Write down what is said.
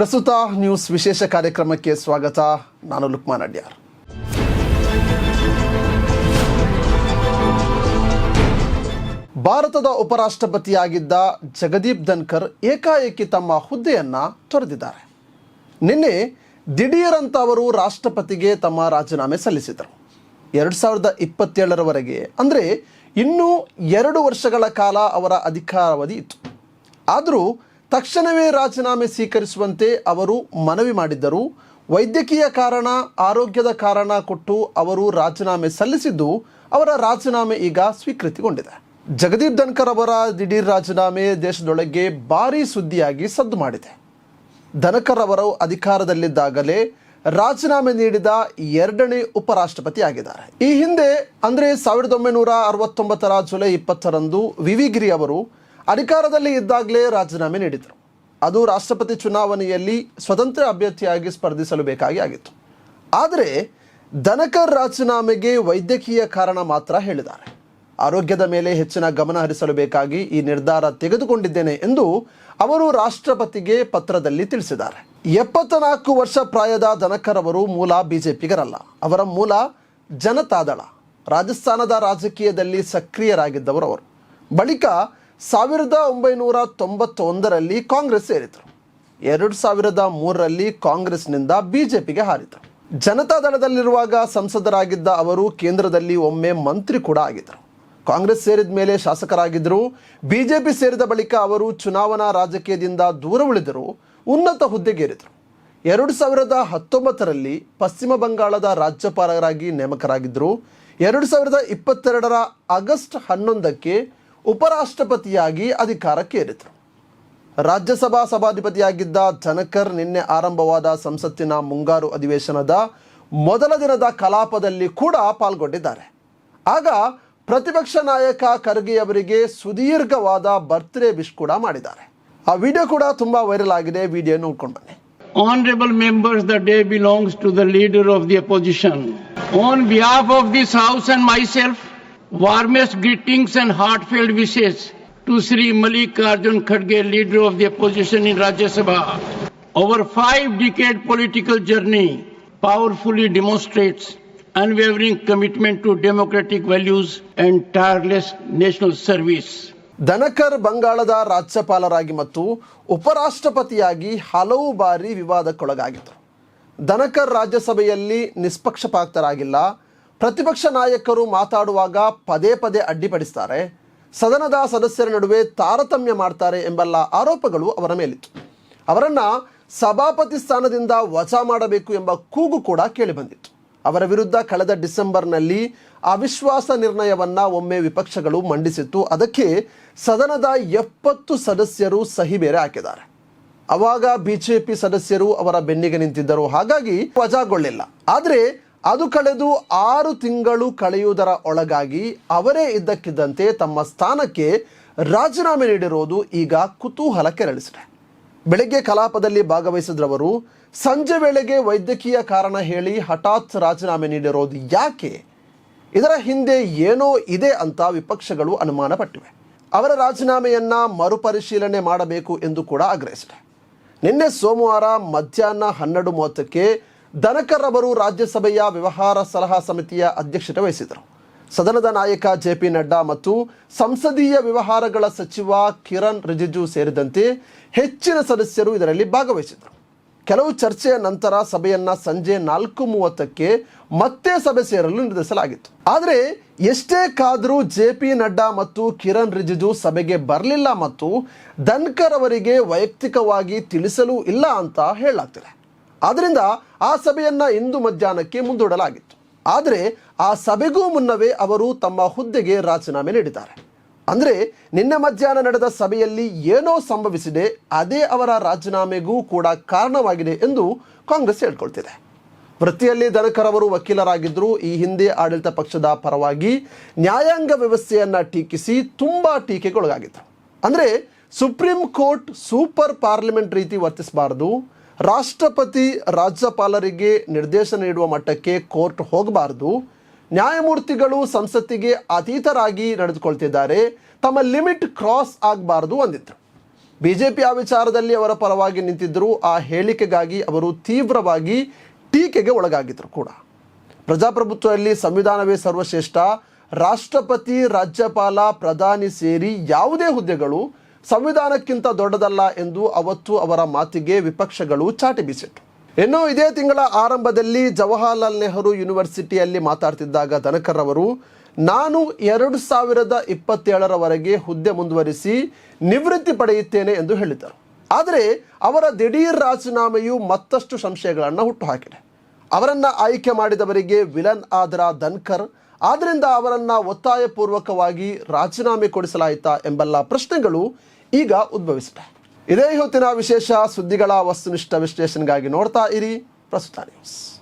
ಪ್ರಸ್ತುತ ನ್ಯೂಸ್ ವಿಶೇಷ ಕಾರ್ಯಕ್ರಮಕ್ಕೆ ಸ್ವಾಗತ. ನಾನು ಲುಕ್ಮಾನ್ ಅಡ್ಯಾರ್. ಭಾರತದ ಉಪರಾಷ್ಟ್ರಪತಿಯಾಗಿದ್ದ ಜಗದೀಪ್ ಧನ್ಕರ್ ಏಕಾಏಕಿ ತಮ್ಮ ಹುದ್ದೆಯನ್ನ ತೊರೆದಿದ್ದಾರೆ. ನಿನ್ನೆ ದಿಢೀರಂತ ಅವರು ರಾಷ್ಟ್ರಪತಿಗೆ ತಮ್ಮ ರಾಜೀನಾಮೆ ಸಲ್ಲಿಸಿದರು. ಎರಡು ಸಾವಿರದ ಇಪ್ಪತ್ತೇಳರವರೆಗೆ, ಅಂದರೆ ಇನ್ನೂ ಎರಡು ವರ್ಷಗಳ ಕಾಲ ಅವರ ಅಧಿಕಾರಾವಧಿ ಇತ್ತು. ಆದರೂ ತಕ್ಷಣವೇ ರಾಜೀನಾಮೆ ಸ್ವೀಕರಿಸುವಂತೆ ಅವರು ಮನವಿ ಮಾಡಿದ್ದರು. ವೈದ್ಯಕೀಯ ಕಾರಣ, ಆರೋಗ್ಯದ ಕಾರಣ ಕೊಟ್ಟು ಅವರು ರಾಜೀನಾಮೆ ಸಲ್ಲಿಸಿದ್ದು, ಅವರ ರಾಜೀನಾಮೆ ಈಗ ಸ್ವೀಕೃತಿಗೊಂಡಿದೆ. ಜಗದೀಪ್ ಧನ್ಕರ್ ಅವರ ದಿಢೀರ್ ರಾಜೀನಾಮೆ ದೇಶದೊಳಗೆ ಭಾರೀ ಸುದ್ದಿಯಾಗಿ ಸದ್ದು ಮಾಡಿದೆ. ಧನಕರ್ ಅವರು ಅಧಿಕಾರದಲ್ಲಿದ್ದಾಗಲೇ ರಾಜೀನಾಮೆ ನೀಡಿದ ಎರಡನೇ ಉಪರಾಷ್ಟ್ರಪತಿ ಆಗಿದ್ದಾರೆ ಈ ಹಿಂದೆ ಅಂದರೆ ಸಾವಿರದ ಒಂಬೈನೂರ ಅರವತ್ತೊಂಬತ್ತರ ಜುಲೈ ಇಪ್ಪತ್ತರಂದು ವಿವಿ ಗಿರಿ ಅವರು ಅಧಿಕಾರದಲ್ಲಿ ಇದ್ದಾಗಲೇ ರಾಜೀನಾಮೆ ನೀಡಿದರು. ಅದು ರಾಷ್ಟ್ರಪತಿ ಚುನಾವಣೆಯಲ್ಲಿ ಸ್ವತಂತ್ರ ಅಭ್ಯರ್ಥಿಯಾಗಿ ಸ್ಪರ್ಧಿಸಲು ಬೇಕಾಗಿ ಆಗಿತ್ತು. ಆದರೆ ದನಕರ್ ರಾಜೀನಾಮೆಗೆ ವೈದ್ಯಕೀಯ ಕಾರಣ ಮಾತ್ರ ಹೇಳಿದ್ದಾರೆ. ಆರೋಗ್ಯದ ಮೇಲೆ ಹೆಚ್ಚಿನ ಗಮನ ಹರಿಸಲು ಬೇಕಾಗಿ ಈ ನಿರ್ಧಾರ ತೆಗೆದುಕೊಂಡಿದ್ದೇನೆ ಎಂದು ಅವರು ರಾಷ್ಟ್ರಪತಿಗೆ ಪತ್ರದಲ್ಲಿ ತಿಳಿಸಿದ್ದಾರೆ. ಎಪ್ಪತ್ತ ನಾಲ್ಕು ವರ್ಷ ಪ್ರಾಯದ ದನಕರ್ ಅವರು ಮೂಲ ಬಿಜೆಪಿಗರಲ್ಲ. ಅವರ ಮೂಲ ಜನತಾದಳ. ರಾಜಸ್ಥಾನದ ರಾಜಕೀಯದಲ್ಲಿ ಸಕ್ರಿಯರಾಗಿದ್ದವರು ಅವರು. ಬಳಿಕ ಸಾವಿರದ ಒಂಬೈನೂರ ತೊಂಬತ್ತೊಂದರಲ್ಲಿ ಕಾಂಗ್ರೆಸ್ ಸೇರಿದರು ಎರಡು ಸಾವಿರದ ಮೂರರಲ್ಲಿ ಕಾಂಗ್ರೆಸ್ನಿಂದ ಬಿಜೆಪಿಗೆ ಹಾರಿದರು ಜನತಾದಳದಲ್ಲಿರುವಾಗ ಸಂಸದರಾಗಿದ್ದ ಅವರು ಕೇಂದ್ರದಲ್ಲಿ ಒಮ್ಮೆ ಮಂತ್ರಿ ಕೂಡ ಆಗಿದ್ದರು. ಕಾಂಗ್ರೆಸ್ ಸೇರಿದ ಮೇಲೆ ಶಾಸಕರಾಗಿದ್ದರು. ಬಿಜೆಪಿ ಸೇರಿದ ಬಳಿಕ ಅವರು ಚುನಾವಣಾ ರಾಜಕೀಯದಿಂದ ದೂರ ಉಳಿದರು ಉನ್ನತ ಹುದ್ದೆಗೇರಿದರು. ಎರಡು ಸಾವಿರದ ಹತ್ತೊಂಬತ್ತರಲ್ಲಿ ಪಶ್ಚಿಮ ಬಂಗಾಳದ ರಾಜ್ಯಪಾಲರಾಗಿ ನೇಮಕರಾಗಿದ್ದರು. ಎರಡು ಸಾವಿರದ ಇಪ್ಪತ್ತೆರಡರ ಆಗಸ್ಟ್ ಹನ್ನೊಂದಕ್ಕೆ ಉಪರಾಷ್ಟ್ರಪತಿಯಾಗಿ ಅಧಿಕಾರಕ್ಕೇರಿದರು ರಾಜ್ಯಸಭಾ ಸಭಾಧಿಪತಿಯಾಗಿದ್ದ ಧನಕರ್ ನಿನ್ನೆ ಆರಂಭವಾದ ಸಂಸತ್ತಿನ ಮುಂಗಾರು ಅಧಿವೇಶನದ ಮೊದಲ ದಿನದ ಕಲಾಪದಲ್ಲಿ ಕೂಡ ಪಾಲ್ಗೊಂಡಿದ್ದಾರೆ. ಆಗ ಪ್ರತಿಪಕ್ಷ ನಾಯಕ ಖರ್ಗೆ ಅವರಿಗೆ ಸುದೀರ್ಘವಾದ ಬರ್ತ್ಡೇ ವಿಶ್ ಕೂಡ ಮಾಡಿದ್ದಾರೆ. ಆ ವಿಡಿಯೋ ಕೂಡ ತುಂಬಾ ವೈರಲ್ ಆಗಿದೆ ವಿಡಿಯೋ ನೋಡ್ಕೊಂಡು ಬನ್ನಿ. Members the day belongs to the leader of the the on behalf of this house and and myself, warmest greetings and heartfelt wishes to Sri Mallikarjun Khadge, leader of the opposition in Rajya Sabha. Our five-decade political journey powerfully demonstrates unwavering commitment to democratic values and tireless national service. Dhankhar ಬಂಗಾಳದ ರಾಜ್ಯಪಾಲರಾಗಿ ಮತ್ತು ಉಪರಾಷ್ಟ್ರಪತಿಯಾಗಿ ಹಲವು ಬಾರಿ ವಿವಾದಕ್ಕೊಳಗಾಗಿದ್ದರು ಧನಕರ್ ರಾಜ್ಯಸಭೆಯಲ್ಲಿ ನಿಷ್ಪಕ್ಷಪಾತರಾಗಿಲ್ಲ ಪ್ರತಿಪಕ್ಷ ನಾಯಕರು ಮಾತಾಡುವಾಗ ಪದೇ ಪದೇ ಅಡ್ಡಿಪಡಿಸ್ತಾರೆ. ಸದನದ ಸದಸ್ಯರ ನಡುವೆ ತಾರತಮ್ಯ ಮಾಡ್ತಾರೆ ಎಂಬೆಲ್ಲ ಆರೋಪಗಳು ಅವರ ಮೇಲಿತ್ತು. ಅವರನ್ನ ಸಭಾಪತಿ ಸ್ಥಾನದಿಂದ ವಜಾ ಮಾಡಬೇಕು ಎಂಬ ಕೂಗು ಕೂಡ ಕೇಳಿಬಂದಿತ್ತು. ಅವರ ವಿರುದ್ಧ ಕಳೆದ ಡಿಸೆಂಬರ್ನಲ್ಲಿ ಅವಿಶ್ವಾಸ ನಿರ್ಣಯವನ್ನ ಒಮ್ಮೆ ವಿಪಕ್ಷಗಳು ಮಂಡಿಸಿತ್ತು. ಅದಕ್ಕೆ ಸದನದ ಎಪ್ಪತ್ತು ಸದಸ್ಯರು ಸಹಿ ಬೇರೆ ಹಾಕಿದ್ದಾರೆ. ಅವಾಗ ಬಿಜೆಪಿ ಸದಸ್ಯರು ಅವರ ಬೆನ್ನಿಗೆ ನಿಂತಿದ್ದರು. ಹಾಗಾಗಿ ವಜಾಗೊಳ್ಳಿಲ್ಲ. ಆದರೆ ಅದು ಕಳೆದು ಆರು ತಿಂಗಳು ಕಳೆಯುವುದರ ಒಳಗಾಗಿ ಅವರೇ ಇದ್ದಕ್ಕಿದ್ದಂತೆ ತಮ್ಮ ಸ್ಥಾನಕ್ಕೆ ರಾಜೀನಾಮೆ ನೀಡಿರುವುದು ಈಗ ಕುತೂಹಲ ಕೆರಳಿಸಿದೆ. ಬೆಳಗ್ಗೆ ಕಲಾಪದಲ್ಲಿ ಭಾಗವಹಿಸಿದ್ರವರು ಸಂಜೆ ವೇಳೆಗೆ ವೈದ್ಯಕೀಯ ಕಾರಣ ಹೇಳಿ ಹಠಾತ್ ರಾಜೀನಾಮೆ ನೀಡಿರೋದು ಯಾಕೆ? ಇದರ ಹಿಂದೆ ಏನೋ ಇದೆ ಅಂತ ವಿಪಕ್ಷಗಳು ಅನುಮಾನ ಪಟ್ಟಿವೆ ಅವರ ರಾಜೀನಾಮೆಯನ್ನ ಮರುಪರಿಶೀಲನೆ ಮಾಡಬೇಕು ಎಂದು ಕೂಡ ಆಗ್ರಹಿಸಿದೆ. ನಿನ್ನೆ ಸೋಮವಾರ ಮಧ್ಯಾಹ್ನ ಹನ್ನೆರಡು ಮೂವತ್ತಕ್ಕೆ ಧನಕರ್ ಅವರು ರಾಜ್ಯಸಭೆಯ ವ್ಯವಹಾರ ಸಲಹಾ ಸಮಿತಿಯ ಅಧ್ಯಕ್ಷತೆ ವಹಿಸಿದರು ಸದನದ ನಾಯಕ ಜೆ ಪಿ ನಡ್ಡಾ ಮತ್ತು ಸಂಸದೀಯ ವ್ಯವಹಾರಗಳ ಸಚಿವ ಕಿರಣ್ ರಿಜಿಜು ಸೇರಿದಂತೆ ಹೆಚ್ಚಿನ ಸದಸ್ಯರು ಇದರಲ್ಲಿ ಭಾಗವಹಿಸಿದರು ಕೆಲವು ಚರ್ಚೆಯ ನಂತರ ಸಭೆಯನ್ನು ಸಂಜೆ ನಾಲ್ಕು ಮೂವತ್ತಕ್ಕೆ ಮತ್ತೆ ಸಭೆ ಸೇರಲು ನಿರ್ಧರಿಸಲಾಗಿತ್ತು. ಆದರೆ ಎಷ್ಟೇ ಕಾದರೂ ಜೆ ಪಿ ನಡ್ಡಾ ಮತ್ತು ಕಿರಣ್ ರಿಜಿಜು ಸಭೆಗೆ ಬರಲಿಲ್ಲ ಮತ್ತು ಧನ್ಕರ್ ಅವರಿಗೆ ವೈಯಕ್ತಿಕವಾಗಿ ತಿಳಿಸಲು ಇಲ್ಲ ಅಂತ ಹೇಳಲಾಗ್ತಿದೆ. ಆದ್ದರಿಂದ ಆ ಸಭೆಯನ್ನು ಇಂದು ಮಧ್ಯಾಹ್ನಕ್ಕೆ ಮುಂದೂಡಲಾಗಿತ್ತು. ಆದರೆ ಆ ಸಭೆಗೂ ಮುನ್ನವೇ ಅವರು ತಮ್ಮ ಹುದ್ದೆಗೆ ರಾಜೀನಾಮೆ ನೀಡಿದ್ದಾರೆ. ಅಂದರೆ ನಿನ್ನೆ ಮಧ್ಯಾಹ್ನ ನಡೆದ ಸಭೆಯಲ್ಲಿ ಏನೋ ಸಂಭವಿಸಿದೆ, ಅದೇ ಅವರ ರಾಜೀನಾಮೆಗೂ ಕೂಡ ಕಾರಣವಾಗಿದೆ ಎಂದು ಕಾಂಗ್ರೆಸ್ ಹೇಳ್ಕೊಳ್ತಿದೆ. ವೃತ್ತಿಯಲ್ಲಿ ಧನಕರ್ ಅವರು ವಕೀಲರಾಗಿದ್ದರು ಈ ಹಿಂದೆ ಆಡಳಿತ ಪಕ್ಷದ ಪರವಾಗಿ ನ್ಯಾಯಾಂಗ ವ್ಯವಸ್ಥೆಯನ್ನು ಟೀಕಿಸಿ ತುಂಬ ಟೀಕೆಗೊಳಗಾಗಿದ್ದರು ಅಂದರೆ ಸುಪ್ರೀಂ ಕೋರ್ಟ್ ಸೂಪರ್ ಪಾರ್ಲಿಮೆಂಟ್ ರೀತಿ ವರ್ತಿಸಬಾರದು ರಾಷ್ಟ್ರಪತಿ ರಾಜ್ಯಪಾಲರಿಗೆ ನಿರ್ದೇಶನ ನೀಡುವ ಮಟ್ಟಕ್ಕೆ ಕೋರ್ಟ್ ಹೋಗಬಾರದು. ನ್ಯಾಯಮೂರ್ತಿಗಳು ಸಂಸತ್ತಿಗೆ ಅತೀತರಾಗಿ ನಡೆದುಕೊಳ್ತಿದ್ದಾರೆ. ತಮ್ಮ ಲಿಮಿಟ್ ಕ್ರಾಸ್ ಆಗಬಾರದು ಅಂದಿದ್ರು. ಬಿಜೆಪಿ ಆ ವಿಚಾರದಲ್ಲಿ ಅವರ ಪರವಾಗಿ ನಿಂತಿದ್ದರು ಆ ಹೇಳಿಕೆಗಾಗಿ ಅವರು ತೀವ್ರವಾಗಿ ಟೀಕೆಗೆ ಒಳಗಾಗಿದ್ದರು ಕೂಡ. ಪ್ರಜಾಪ್ರಭುತ್ವದಲ್ಲಿ ಸಂವಿಧಾನವೇ ಸರ್ವಶ್ರೇಷ್ಠ. ರಾಷ್ಟ್ರಪತಿ, ರಾಜ್ಯಪಾಲ, ಪ್ರಧಾನಿ ಸೇರಿ ಯಾವುದೇ ಹುದ್ದೆಗಳು ಸಂವಿಧಾನಕ್ಕಿಂತ ದೊಡ್ಡದಲ್ಲ ಎಂದು ಅವತ್ತು ಅವರ ಮಾತಿಗೆ ವಿಪಕ್ಷಗಳು ಚಾಟಿ ಬೀಸಿತ್ತು. ಇನ್ನು ಇದೇ ತಿಂಗಳ ಆರಂಭದಲ್ಲಿ ಜವಾಹರಲಾಲ್ ನೆಹರು ಯೂನಿವರ್ಸಿಟಿಯಲ್ಲಿ ಮಾತಾಡ್ತಿದ್ದಾಗ ದನಕರ್ ಅವರು ನಾನು ಎರಡು ಸಾವಿರದ ಇಪ್ಪತ್ತೇಳರವರೆಗೆ ಹುದ್ದೆ ಮುಂದುವರಿಸಿ ನಿವೃತ್ತಿ ಪಡೆಯುತ್ತೇನೆ ಎಂದು ಹೇಳಿದ್ದರು. ಆದರೆ ಅವರ ದಿಢೀರ್ ರಾಜೀನಾಮೆಯು ಮತ್ತಷ್ಟು ಸಂಶಯಗಳನ್ನು ಹುಟ್ಟುಹಾಕಿದೆ ಅವರನ್ನು ಆಯ್ಕೆ ಮಾಡಿದವರಿಗೆ ವಿಲನ್ ಆದರ ಧನ್ಕರ್ ಆದ್ರಿಂದ ಅವರನ್ನ ಒತ್ತಾಯಪೂರ್ವಕವಾಗಿ ರಾಜೀನಾಮೆ ಕೊಡಿಸಲಾಯಿತಾ ಎಂಬೆಲ್ಲ ಪ್ರಶ್ನೆಗಳು ಈಗ ಉದ್ಭವಿಸಿದೆ. ಇದೇ ಹೊತ್ತಿನ ವಿಶೇಷ ಸುದ್ದಿಗಳ ವಸ್ತುನಿಷ್ಠ ವಿಶ್ಲೇಷಣೆಗಾಗಿ ನೋಡ್ತಾ ಇರಿ ಪ್ರಸ್ತುತ ನ್ಯೂಸ್.